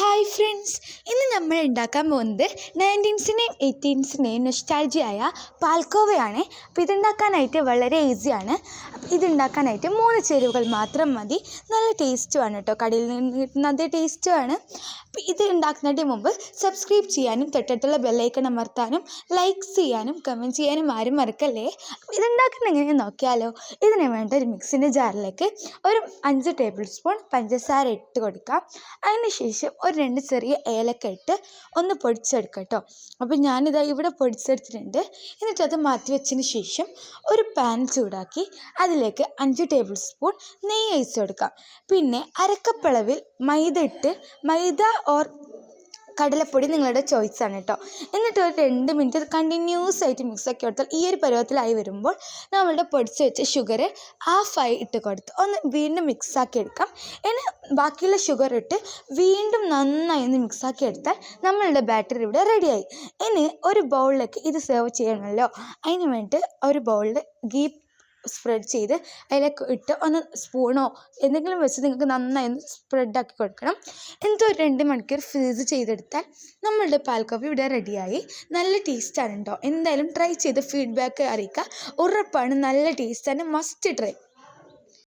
Hi friends ഇന്ന് നമ്മൾ ഉണ്ടാക്കാൻ പോകുന്നത് നയന്റീൻസിനെയും എയ്റ്റീൻസിനെയും നൊസ്റ്റാൾജിയായ പാൽക്കോവയാണ്. അപ്പോൾ ഇതുണ്ടാക്കാനായിട്ട് വളരെ ഈസിയാണ് അപ്പോൾ ഇതുണ്ടാക്കാനായിട്ട് മൂന്ന് ചേരുവകൾ മാത്രം മതി. നല്ല ടേസ്റ്റുമാണ് കേട്ടോ. കടയിൽ നിന്ന് കിട്ടുന്ന അതേ ടേസ്റ്റുമാണ് അപ്പോൾ ഇത് ഉണ്ടാക്കുന്നതിന് മുമ്പ് സബ്സ്ക്രൈബ് ചെയ്യാനും തൊട്ടടുത്തുള്ള ബെല്ലൈക്കൺ അമർത്താനും ലൈക്ക് ചെയ്യാനും കമന്റ് ചെയ്യാനും ആരും മറക്കല്ലേ? അപ്പോൾ ഇതുണ്ടാക്കുന്ന എങ്ങനെയാണ് നോക്കിയാലോ ഇതിന് വേണ്ട ഒരു മിക്സിന്റെ ജാറിലേക്ക് ഒരു അഞ്ച് ടേബിൾ സ്പൂൺ പഞ്ചസാര ഇട്ട് കൊടുക്കാം. അതിന് ശേഷം ഒരു രണ്ട് ചെറിയ ഏലക്ക ഇട്ട് ഒന്ന് പൊടിച്ചെടുക്കാം കേട്ടോ അപ്പോൾ ഞാനിതാ ഇവിടെ പൊടിച്ചെടുത്തിട്ടുണ്ട്. എന്നിട്ട് അത് മാറ്റി വെച്ചതിന് ശേഷം ഒരു പാൻ ചൂടാക്കി അതിലേക്ക് അഞ്ച് ടേബിൾ സ്പൂൺ നെയ്യ് ഒഴിച്ച് കൊടുക്കാം. പിന്നെ അരക്കപ്പളവിൽ മൈദ ഇട്ട് മൈദ ഓർ കടലപ്പൊടി നിങ്ങളുടെ ചോയ്സ് ആണ് കേട്ടോ എന്നിട്ട് ഒരു രണ്ട് മിനിറ്റ് കണ്ടിന്യൂസ് ആയിട്ട് മിക്സ് ആക്കി കൊടുത്താൽ ഈ ഒരു പരുവത്തിലായി വരുമ്പോൾ നമ്മളുടെ പൊടിച്ച് വെച്ച ഷുഗർ ഹാഫായി ഇട്ട് കൊടുത്ത് ഒന്ന് വീണ്ടും മിക്സ് ആക്കി എടുക്കാം. ഇനി ബാക്കിയുള്ള ഷുഗർ ഇട്ട് വീണ്ടും നന്നായി ഒന്ന് മിക്സ് ആക്കി എടുത്താൽ നമ്മളുടെ ബാറ്ററി ഇവിടെ റെഡിയായി ഇനി ഒരു ബൗളിലേക്ക് ഇത് സെർവ് ചെയ്യണമല്ലോ. അതിന് വേണ്ടിയിട്ട് ഒരു ബൗളിൽ ഗീ സ്പ്രെഡ് ചെയ്ത് അതിലേക്ക് ഇട്ട് ഒന്ന് സ്പൂണോ എന്തെങ്കിലും വെച്ച് നിങ്ങൾക്ക് നന്നായി ഒന്ന് സ്പ്രെഡാക്കി കൊടുക്കണം. എന്നിട്ട് ഒരു രണ്ട് മണിക്കൂർ ഫ്രീസ് ചെയ്തെടുത്താൽ നമ്മളുടെ കോഫി ഇവിടെ റെഡിയായി നല്ല ടേസ്റ്റാണ് കേട്ടോ എന്തായാലും ട്രൈ ചെയ്ത് ഫീഡ്ബാക്ക് അറിയിക്കുക. ഉറപ്പാണ് നല്ല ടേസ്റ്റാണ് മസ്റ്റ് ട്രൈ